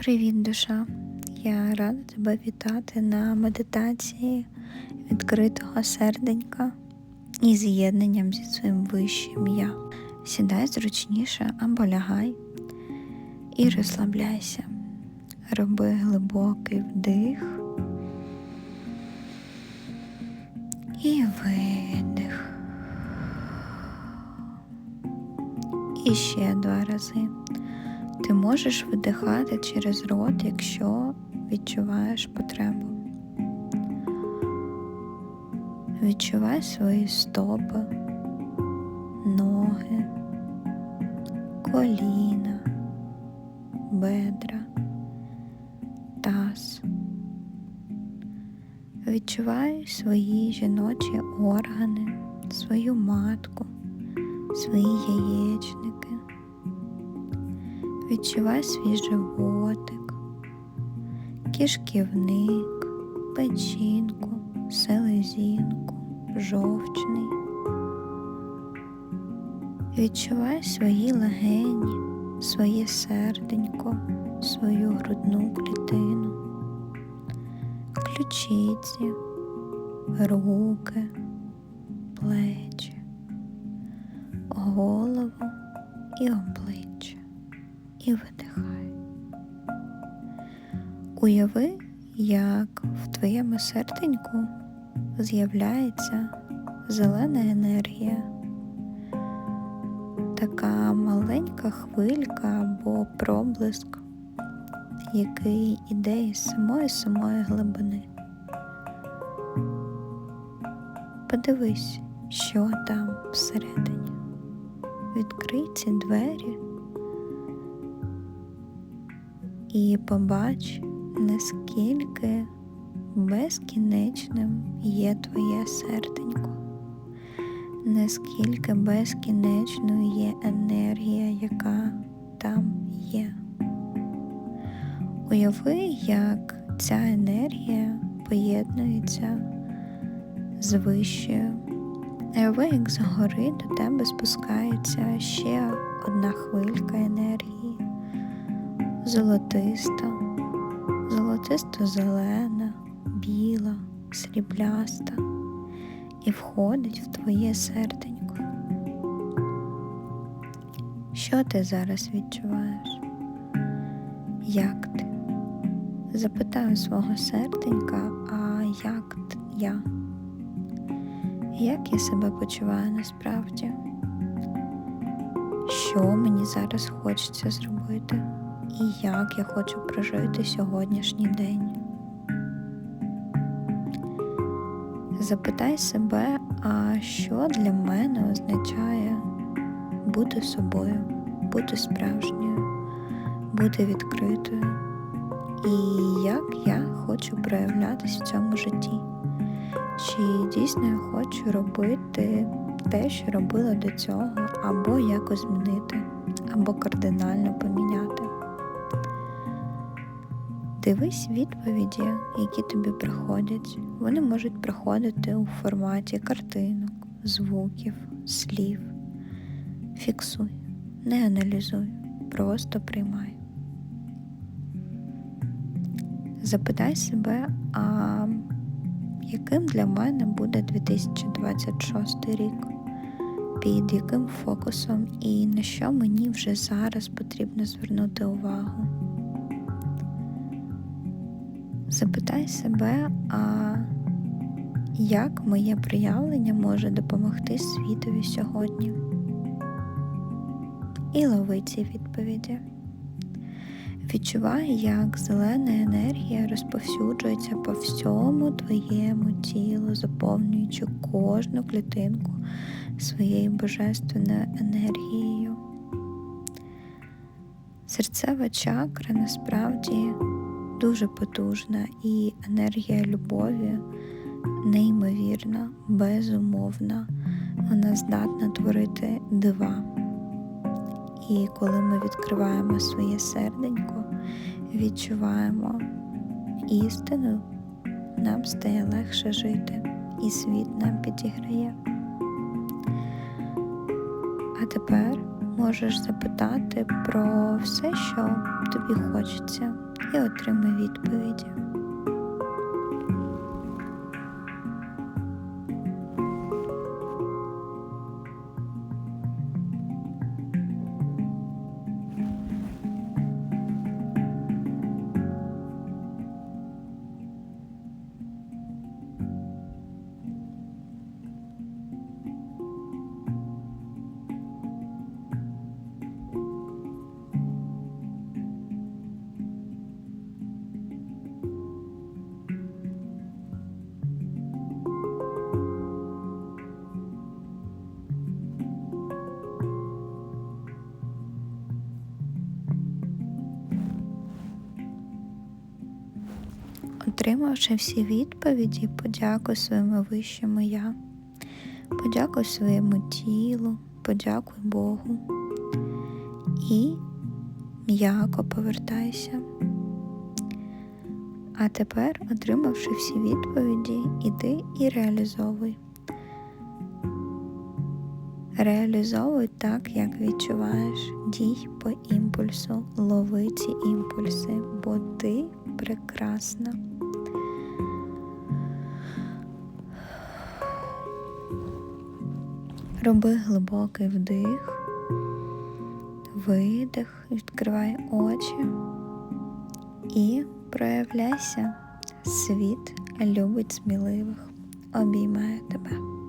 Привіт, душа! Я рада тебе вітати на медитації відкритого серденька і з'єднанням зі своїм вищим я. Сідай зручніше або лягай і розслабляйся. Роби глибокий вдих і видих. І ще два рази. Ти можеш видихати через рот, якщо відчуваєш потребу. Відчувай свої стопи, ноги, коліна, бедра, таз. Відчувай свої жіночі органи, свою матку, свої яєчники. Відчувай свій животик, кишківник, печінку, селезінку, жовчний. Відчувай свої легені, своє серденько, свою грудну клітину, ключиці, руки, плечі, голову і обличчя і видихай. Уяви, як в твоєму серденьку з'являється зелена енергія, така маленька хвилька або проблиск, який іде із самої самої глибини. Подивись, що там всередині. Відкрий ці двері і побач, наскільки безкінечним є твоє серденько, наскільки безкінечною є енергія, яка там є. Уяви, як ця енергія поєднується з вищою. Уяви, як згори до тебе спускається ще одна хвилька енергії золотиста, золотисто-зелена, біла, срібляста і входить в твоє серденько. Що ти зараз відчуваєш? Як ти? Запитаю свого серденька, а як я? Як я себе почуваю насправді? Що мені зараз хочеться зробити? І як я хочу прожити сьогоднішній день. Запитай себе, а що для мене означає бути собою, бути справжньою, бути відкритою, і як я хочу проявлятися в цьому житті. Чи дійсно я хочу робити те, що робила до цього, або якось змінити, або кардинально поміняти. Дивись відповіді, які тобі приходять. Вони можуть приходити у форматі картинок, звуків, слів. Фіксуй, не аналізуй, просто приймай. Запитай себе, а яким для мене буде 2026 рік, під яким фокусом і на що мені вже зараз потрібно звернути увагу. Запитай себе, а як моє проявлення може допомогти світові сьогодні? І лови ці відповіді. Відчувай, як зелена енергія розповсюджується по всьому твоєму тілу, заповнюючи кожну клітинку своєю божественною енергією. Серцева чакра насправді дуже потужна і енергія любові неймовірна, безумовна. Вона здатна творити дива. І коли ми відкриваємо своє серденько, відчуваємо істину, нам стає легше жити, і світ нам підіграє. А тепер можеш запитати про все, що тобі хочеться, і отримай відповіді. Отримавши всі відповіді, подякуй своєму вищому я, подякуй своєму тілу, подякуй Богу і м'яко повертайся. А тепер, отримавши всі відповіді, іди і реалізовуй. Реалізовуй так, як відчуваєш, дій по імпульсу, лови ці імпульси, бо ти прекрасна. Роби глибокий вдих, видих, відкривай очі і проявляйся. Світ любить сміливих, обіймає тебе.